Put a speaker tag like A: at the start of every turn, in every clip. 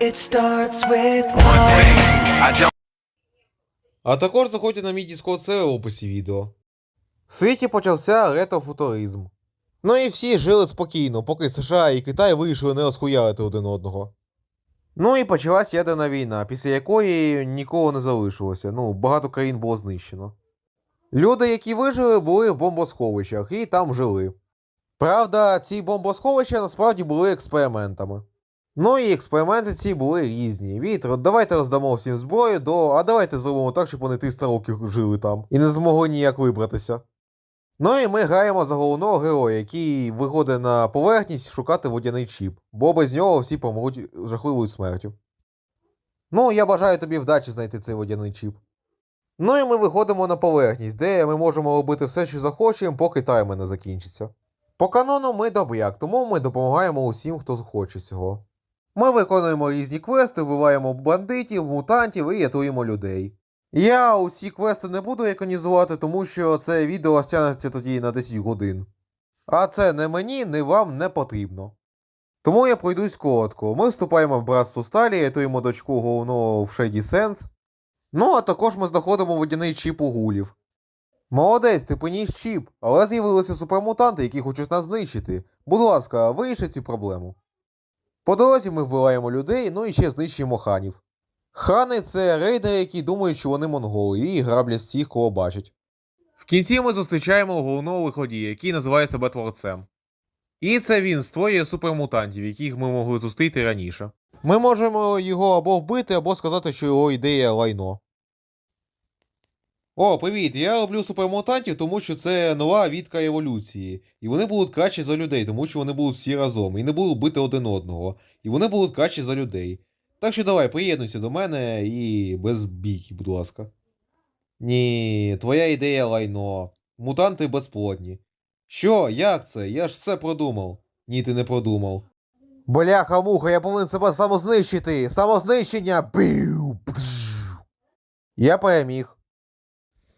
A: It starts with
B: don't
C: А також заходьте на мій Discord сервер в описі відео. В світі почався ретрофутуризм. Ну і всі жили спокійно, поки США і Китай вирішили не розхуярити один одного. Ну і почалась ядерна війна, після якої нікого не залишилося. Ну, багато країн було знищено. Люди, які вижили, були в бомбосховищах і там жили. Правда, ці бомбосховища насправді були експериментами. Ну і експерименти ці були різні. Від давайте роздамо всім зброю до а давайте зробимо так, щоб вони 300 років жили там і не змогли ніяк вибратися. Ну і ми граємо за головного героя, який виходить на поверхність шукати водяний чіп, бо без нього всі помруть жахливою смертю. Ну, я бажаю тобі вдачі знайти цей водяний чіп. Ну і ми виходимо на поверхність, де ми можемо робити все, що захочемо, поки таймер не закінчиться. По канону ми добряк, тому ми допомагаємо усім, хто хоче цього. Ми виконуємо різні квести, вбиваємо бандитів, мутантів і рятуємо людей. Я усі квести не буду екранізувати, тому що це відео стягнеться тоді на 10 годин. А це не мені, не вам не потрібно. Тому я пройдусь коротко. Ми вступаємо в братство Сталі, рятуємо дочку головного в Shady Sense. Ну, а також ми знаходимо водяний чіп у гулів. Молодець, ти поніс чіп, але з'явилися супермутанти, які хочуть нас знищити. Будь ласка, виріши цю проблему. По дорозі ми вбиваємо людей, ну і ще знищуємо ханів. Хани це рейдери, які думають, що вони монголи, і граблять всіх, кого бачать. В кінці ми зустрічаємо головного виходія, який називає себе творцем. І це він створює супермутантів, яких ми могли зустріти раніше. Ми можемо його або вбити, або сказати, що його ідея лайно. О, привіт! Я роблю супермутантів, тому що це нова відка еволюції. І вони будуть кращі за людей, тому що вони будуть всі разом, і не будуть бити один одного. І вони будуть кращі за людей. Так що давай, приєднуйся до мене і без бійки, будь ласка. Ні, твоя ідея лайно. Мутанти безплотні. Що, як це? Я ж все продумав. Ні, ти не продумав. Бляха муха, я повинен себе самознищити! Самознищення! Бів! Я переміг.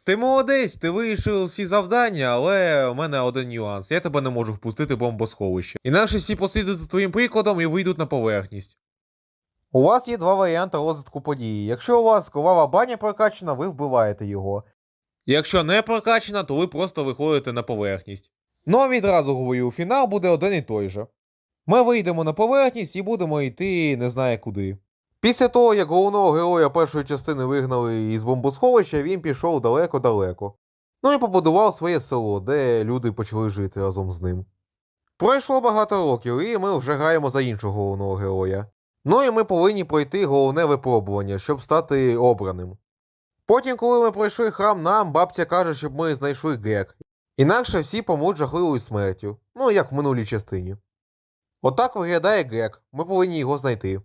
C: Ти молодець, ти вирішив всі завдання, але у мене один нюанс. Я тебе не можу впустити в бомбосховище. Інакше всі послідують за твоїм прикладом і вийдуть на поверхність. У вас є два варіанти розвитку події. Якщо у вас кровава баня прокачана, ви вбиваєте його. Якщо не прокачана, то ви просто виходите на поверхність. Ну а відразу говорю, фінал буде один і той же. Ми вийдемо на поверхність і будемо йти не знаю куди. Після того, як головного героя першої частини вигнали із бомбосховища, він пішов далеко-далеко. Ну і побудував своє село, де люди почали жити разом з ним. Пройшло багато років, і ми вже граємо за іншого головного героя. Ну і ми повинні пройти головне випробування, щоб стати обраним. Потім, коли ми пройшли храм, нам бабця каже, щоб ми знайшли гек. Інакше всі помруть жахливою смертю, ну як в минулій частині. Отак виглядає гек, ми повинні його знайти.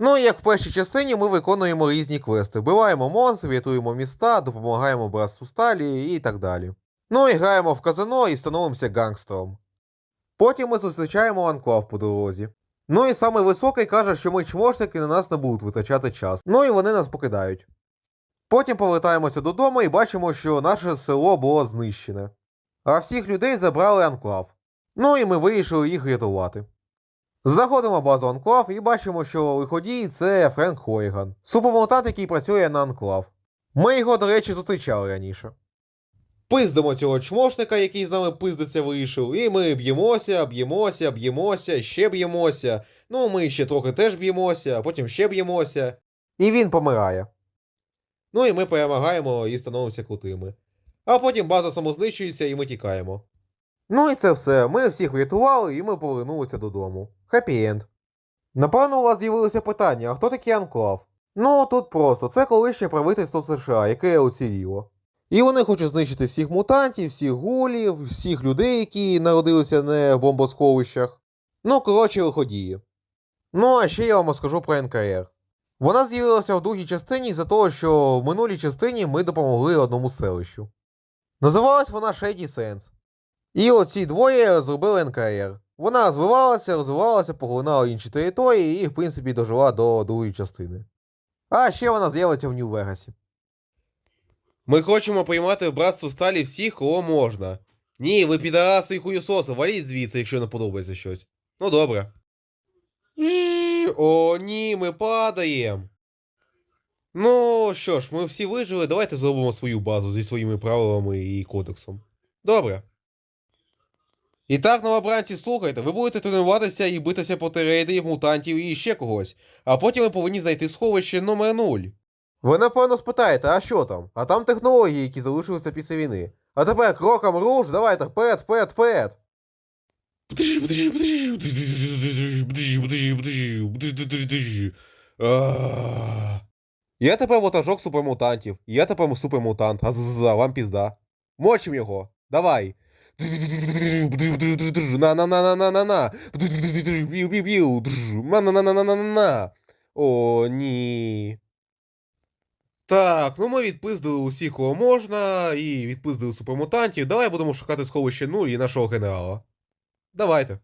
C: Ну і як в першій частині ми виконуємо різні квести, вбиваємо монстрів, рятуємо міста, допомагаємо братству сталі і так далі. Ну і граємо в казино і становимося гангстером. Потім ми зустрічаємо анклав по дорозі. Ну і самий високий каже, що ми чмошники на нас не будуть витрачати час. Ну і вони нас покидають. Потім повертаємося додому і бачимо, що наше село було знищене. А всіх людей забрали анклав. Ну і ми вирішили їх рятувати. Знаходимо базу Анклав і бачимо, що виходій це Френк Хойган, супермутант, який працює на Анклав. Ми його, до речі, зустрічали раніше. Пиздимо цього чмошника, який з нами пиздиться вийшов, і ми б'ємося, б'ємося, б'ємося, ще б'ємося. Ну, ми ще трохи теж б'ємося, потім ще б'ємося. І він помирає. Ну і ми перемагаємо і становимося крутими. А потім база самознищується і ми тікаємо. Ну і це все. Ми всіх врятували і ми повернулися додому. Хеппі енд. Напевно, у вас з'явилося питання, а хто такий Анклав? Ну, тут просто, це колишнє правительство США, яке уціліло. І вони хочуть знищити всіх мутантів, всіх гулів, всіх людей, які народилися не в бомбосховищах. Ну, коротше, виходії. Ну, а ще я вам розкажу про НКР. Вона з'явилася в другій частині за того, що в минулій частині ми допомогли одному селищу. Називалась вона Shady Sense. І оці двоє зробили НКР. Вона розвивалася, розвивалася, поглинала інші території і, в принципі, дожила до другої частини. А ще вона з'явиться в Нью-Вегасі. Ми хочемо приймати в братство сталі всіх, кого можна. Ні, ви підараси і хуєсоси, валіть звідси, якщо не подобається щось. Ну добре. О, ні, ми падаємо. Ну що ж, ми всі вижили, давайте зробимо свою базу зі своїми правилами і кодексом. Добре. І так, новобранці, слухайте, ви будете тренуватися і битися проти рейдерів, мутантів і ще когось, а потім ви повинні знайти сховище номер 0. Ви напевно спитаєте, а що там? А там технології, які залишилися після війни. А тепер кроком руш, давайте вперед, вперед, вперед. Я тепер ватажок супермутантів. Я тепер супермутант. А за вам пізда. Мочим його. Давай. На на на на на на на на на на на на на на на О, ні. Так, ну ми відпиздили усіх, кого можна, і відпиздили супермутантів. Давай будемо шукати сховище 0 і нашого генерала. Давайте.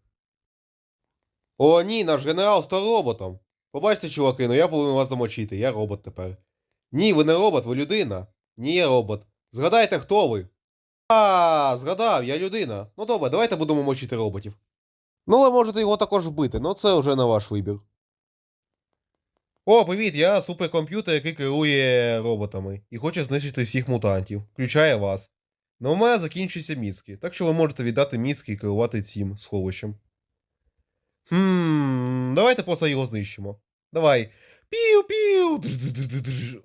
C: О, ні, наш генерал став роботом. Побачте, чуваки, ну я повинен вас замочити, я робот тепер. Ні, ви не робот, ви людина. Ні, я робот. Згадайте, хто ви. А, згадав, я людина. Ну добре, давайте будемо мочити роботів. Ну, ви можете його також вбити, ну це вже на ваш вибір. О, привіт, я суперкомп'ютер, який керує роботами і хоче знищити всіх мутантів, включає вас. Ну, у мене закінчуються мізки, так що ви можете віддати мізки і керувати цим сховищем. Хм, давайте просто його знищимо. Давай. Піу-піу. Дж-дж-дж-дж.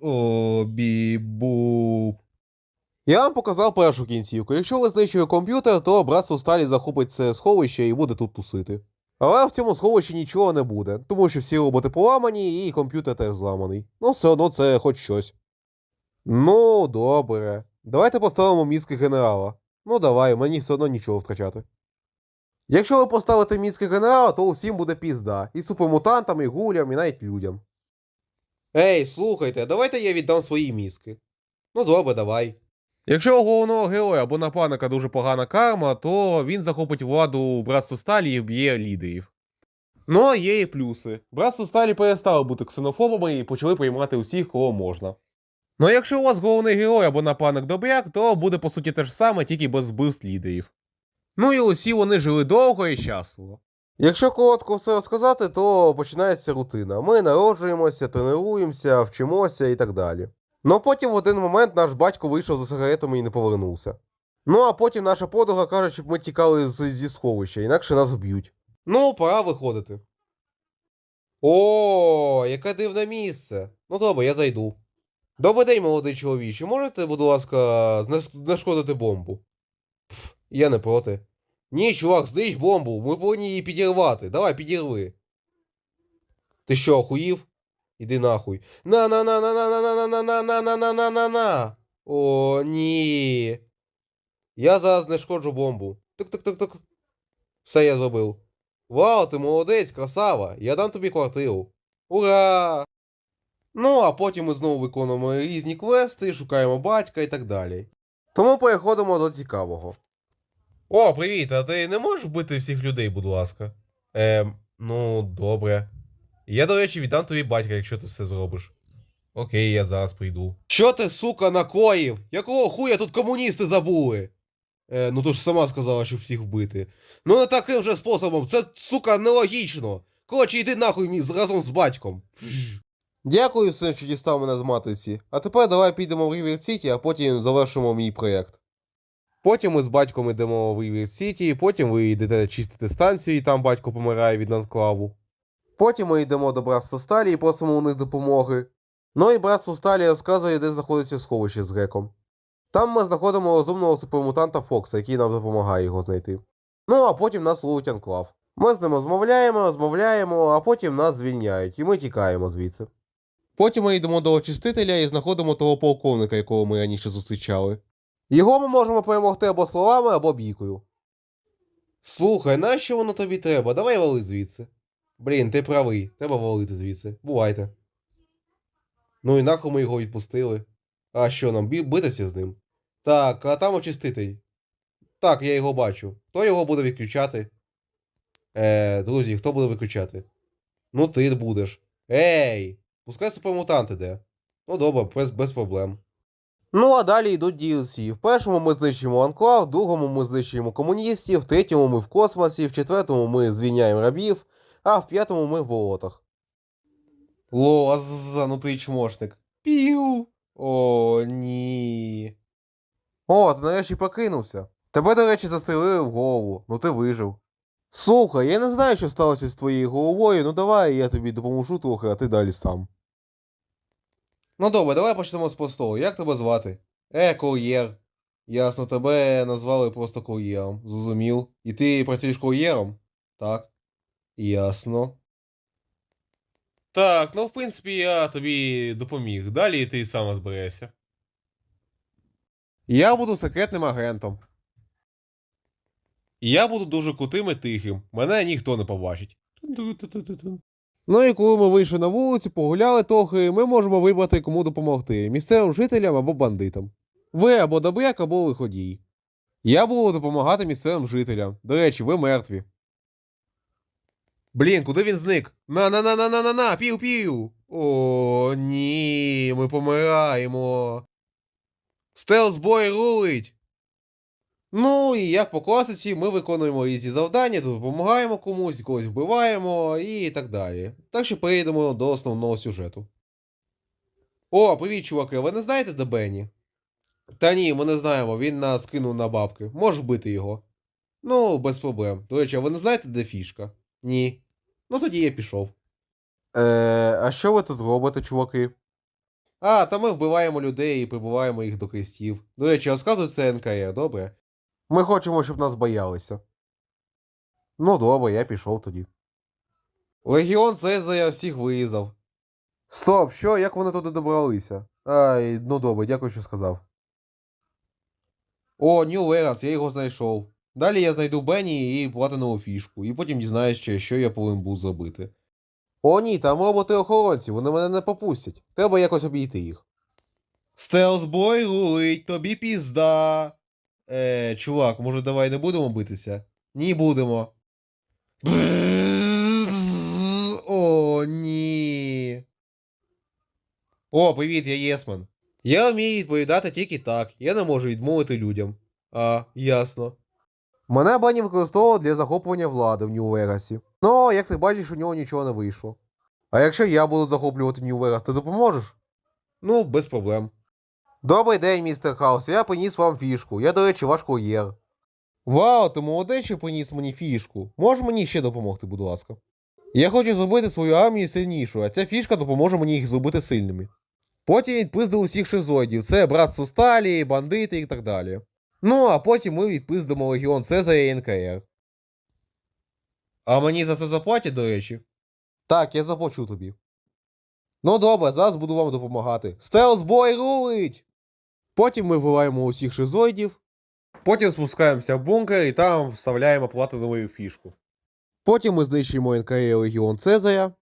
C: Я вам показав першу кінцівку. Якщо ви знищує комп'ютер, то братство Сталі захопить це сховище і буде тут тусити. Але в цьому сховищі нічого не буде, тому що всі роботи поламані і комп'ютер теж зламаний. Ну, все одно це хоч щось. Ну, добре. Давайте поставимо мізки генерала. Ну давай, мені все одно нічого втрачати. Якщо ви поставите мізки генерала, то усім буде пізда. І супермутантам, і гулям, і навіть людям. Ей, слухайте, давайте я віддам свої мізки. Ну добре, давай. Якщо у головного героя або нападника дуже погана карма, то він захопить владу братству Сталі і вб'є лідерів. Ну, а є і плюси. Братство Сталі перестало бути ксенофобами і почали приймати усіх, кого можна. Ну а якщо у вас головний герой або нападник добряк, то буде по суті те ж саме, тільки без вбивств лідерів. Ну і усі вони жили довго і щасливо. Якщо коротко все розказати, то починається рутина. Ми народжуємося, тренуємося, вчимося і так далі. Ну потім в один момент наш батько вийшов за сигаретами і не повернувся. Ну а потім наша подруга каже, щоб ми тікали з- зі сховища, інакше нас вб'ють. Ну, пора виходити. О, яке дивне місце. Ну добре, я зайду. Добрий день, молодий чоловіче. Можете, будь ласка, знешкодити бомбу? Пф, я не проти. Ні, чувак, знищ бомбу, ми повинні її підірвати. Давай, підірви. Ти що, охуїв? Іди нахуй. на на на на на на на на на на на на на на на О, ні. Я зараз знешкоджу бомбу. Тук-тук-тук-тук. Все я зробив. Вау, ти молодець, красава. Я дам тобі квартиру. Ура! Ну, а потім ми знову виконуємо різні квести, шукаємо батька і так далі. Тому переходимо до цікавого. О, привіт, а ти не можеш вбити всіх людей, будь ласка? Ем, ну, добре. Я, до речі, віддам тобі батька, якщо ти все зробиш. Окей, я зараз прийду. Що ти, сука, накоїв? Якого хуя тут комуністи забули? Е, ну ти ж сама сказала, щоб всіх вбити. Ну не таким же способом, це, сука, нелогічно. Коротше, йди нахуй мій разом з батьком. Дякую, все, що дістав мене з матриці. А тепер давай підемо в Рівер Сіті, а потім завершимо мій проєкт. Потім ми з батьком йдемо в Рівер Сіті, потім ви йдете чистити станцію, і там батько помирає від надклаву. Потім ми йдемо до братства Сталі і просимо у них допомоги. Ну і братство Сталі розказує, де знаходиться сховище з греком. Там ми знаходимо розумного супермутанта Фокса, який нам допомагає його знайти. Ну а потім нас ловить анклав. Ми з ним розмовляємо, розмовляємо, а потім нас звільняють, і ми тікаємо звідси. Потім ми йдемо до очистителя і знаходимо того полковника, якого ми раніше зустрічали. Його ми можемо перемогти або словами, або бійкою. Слухай, нащо воно тобі треба? Давай вали звідси. Блін, ти правий, треба валити звідси. Бувайте. Ну і нахуй ми його відпустили. А що нам, битися з ним? Так, а там очиститель. Так, я його бачу. Хто його буде відключати? Е, друзі, хто буде виключати? Ну, ти будеш. Ей! Пускай супермутант іде. Ну добре, без, без проблем. Ну, а далі йдуть DLC. В першому ми знищуємо анклав, в другому ми знищуємо комуністів, в третьому ми в космосі, в четвертому ми звільняємо рабів, а в п'ятому ми в болотах. Лоз, занутий чмошник. Пів. О, ні. О, ти нарешті покинувся. Тебе, до речі, застрелили в голову, ну ти вижив. Слухай, я не знаю, що сталося з твоєю головою, ну давай я тобі допоможу трохи, а ти далі сам. Ну добре, давай почнемо з простого. Як тебе звати? Е, кур'єр. Ясно, тебе назвали просто кур'єром. Зрозумів. І ти працюєш кур'єром? Так. Ясно. Так, ну в принципі я тобі допоміг. Далі ти сам розберешся. Я буду секретним агентом. Я буду дуже крутим і тихим. Мене ніхто не побачить. Ну і коли ми вийшли на вулицю, погуляли трохи, ми можемо вибрати, кому допомогти місцевим жителям або бандитам. Ви або добряк, або виходій. Я буду допомагати місцевим жителям. До речі, ви мертві. Блін, куди він зник? На на на на на на на пів пів. О, ні, ми помираємо. Стелсбой рулить. Ну і як по класиці, ми виконуємо різні завдання, допомагаємо комусь, когось вбиваємо і так далі. Так що перейдемо до основного сюжету. О, привіт, чуваки, ви не знаєте, де Бенні? Та ні, ми не знаємо, він нас кинув на бабки. Можеш вбити його. Ну, без проблем. До речі, а ви не знаєте, де фішка? Ні. Ну тоді я пішов. Е, а що ви тут робите, чуваки? А, та ми вбиваємо людей і прибуваємо їх до крестів. До речі, розказуй це НКР, добре? Ми хочемо, щоб нас боялися. Ну, добре, я пішов тоді. Легіон Цезаря всіх вирізав. Стоп, що? Як вони туди добралися? Ай, ну добре, дякую, що сказав. О, Нью Верас, я його знайшов. Далі я знайду Бенні і платинову фішку, і потім дізнаюсь ще, що я повинен був зробити. О, ні, там роботи охоронці, вони мене не попустять. Треба якось обійти їх. Стелсбой рулить, тобі пізда. Е, чувак, може давай не будемо битися? Ні, будемо. О, ні. О, привіт, я Єсман. Я вмію відповідати тільки так. Я не можу відмовити людям. А, ясно. Мене бані використовував для захоплення влади в Нью-Вегасі. Ну, як ти бачиш, у нього нічого не вийшло. А якщо я буду захоплювати Нью-Вегас, ти допоможеш? Ну, без проблем. Добрий день, містер Хаус. Я приніс вам фішку. Я, до речі, ваш кур'єр. Вау, ти молодець, що приніс мені фішку. Можеш мені ще допомогти, будь ласка. Я хочу зробити свою армію сильнішою, а ця фішка допоможе мені їх зробити сильними. Потім відпиздив усіх шизоїдів. Це братство Сталі, бандити і так далі. Ну, а потім ми відпиздимо Легіон Цезаря і НКР. А мені за це заплатять, до речі? Так, я заплачу тобі. Ну добре, зараз буду вам допомагати. Стелсбой рулить! Потім ми вбиваємо усіх шизоїдів. Потім спускаємося в бункер і там вставляємо платинову фішку. Потім ми знищуємо НКР Легіон Цезаря.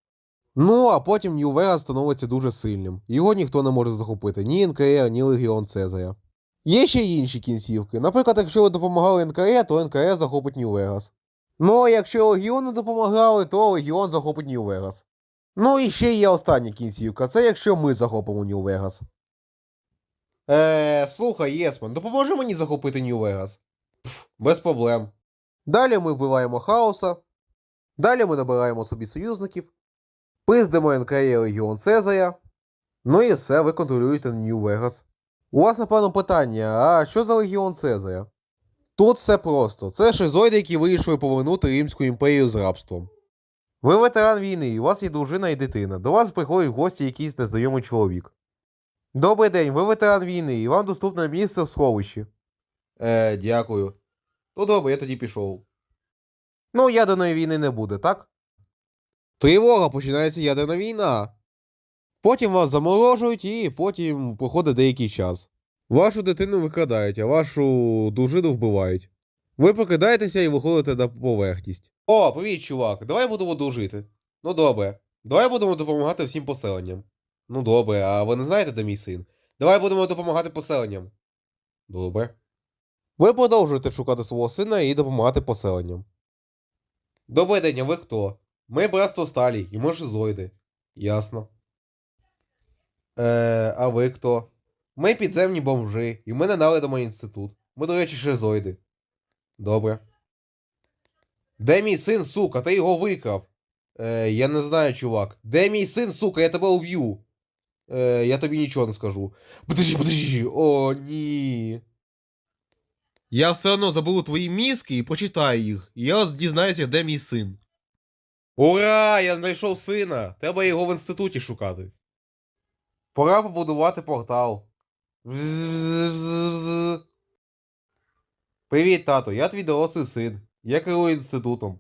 C: Ну, а потім Нью-Вегас становиться дуже сильним. Його ніхто не може захопити, ні НКР, ні Легіон Цезаря. Є ще інші кінцівки. Наприклад, якщо ви допомагали НКР, то НКР захопить Нью-Вегас. Ну, а якщо Легіону допомагали, то Легіон захопить Нью-Вегас. Ну і ще є остання кінцівка. Це якщо ми захопимо Нью-Вегас. Е, слухай, Єсман, допоможи мені захопити Нью-Вегас. Без проблем. Далі ми вбиваємо хаоса. Далі ми набираємо собі союзників. Пиздимо НКР Легіон Цезаря. Ну і все, ви контролюєте Нью-Вегас. У вас, напевно, питання: а що за Легіон Цезаря? Тут все просто. Це шизоїди, які вирішили повернути Римську імперію з рабством. Ви ветеран війни, у вас є дружина і дитина. До вас приходить в гості якийсь незнайомий чоловік. Добрий день, ви ветеран війни, і вам доступне місце в сховищі. Е, дякую. Ну добре, я тоді пішов. Ну, ядерної війни не буде, так? Тривога, починається ядерна війна. Потім вас заморожують і потім проходить деякий час. Вашу дитину викрадають, а вашу дружину вбивають. Ви прокидаєтеся і виходите на поверхність. О, привіт, чувак. Давай будемо дружити. Ну добре. Давай будемо допомагати всім поселенням. Ну добре, а ви не знаєте, де мій син? Давай будемо допомагати поселенням. Добре. Ви продовжуєте шукати свого сина і допомагати поселенням. Добрий день, ви хто? Ми братство Сталі, і ми шизоїди. Ясно. Е, а ви хто? Ми підземні бомжи, і ми ненавидимо інститут. Ми, до речі, шизоїди. Добре. Де мій син, сука, ти його викрав? Е, я не знаю, чувак. Де мій син, сука, я тебе уб'ю. Е, я тобі нічого не скажу. Подожди, подожди. О, ні. Я все одно заберу твої мізки і почитаю їх. І я дізнаюся, де мій син. Ура! Я знайшов сина! Треба його в інституті шукати. Пора побудувати портал. Привіт, тато, я твій дорослий син. Я керую інститутом.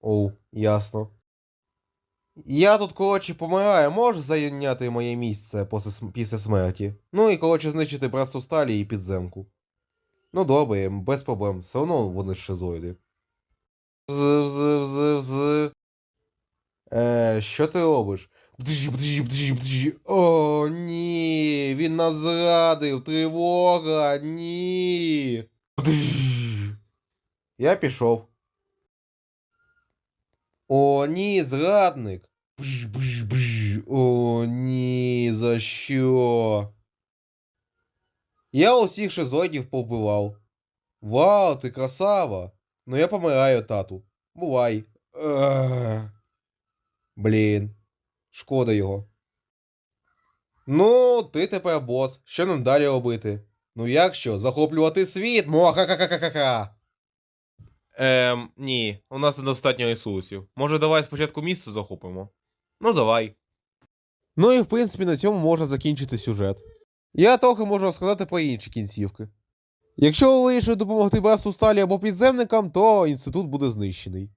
C: Оу, ясно. Я тут, коротше, помираю, можеш зайняти моє місце після, смерті. Ну і, коротше, знищити брасту сталі і підземку. Ну добре, без проблем, все одно вони шизоїди. З-з-з-з. Е, що ти робиш? Бдж, бдж, бдж, бдж. О, ні, він нас зрадив, тривога, ні. Бдж. Я пішов. О, ні, зрадник. Бж, бж, бж. О, ні, за що? Я усіх шизоїдів повбивав. Вау, ти красава. Ну я помираю, тату. Бувай. Ех. Блін. Шкода його. Ну, ти тепер бос. Що нам далі робити? Ну як що, захоплювати світ? Муахахахахаха. Ем, ні, у нас недостатньо ресурсів. Може, давай спочатку місто захопимо? Ну, давай. Ну і в принципі на цьому можна закінчити сюжет. Я трохи можу розказати про інші кінцівки. Якщо ви вирішили допомогти Брасту Сталі або підземникам, то інститут буде знищений.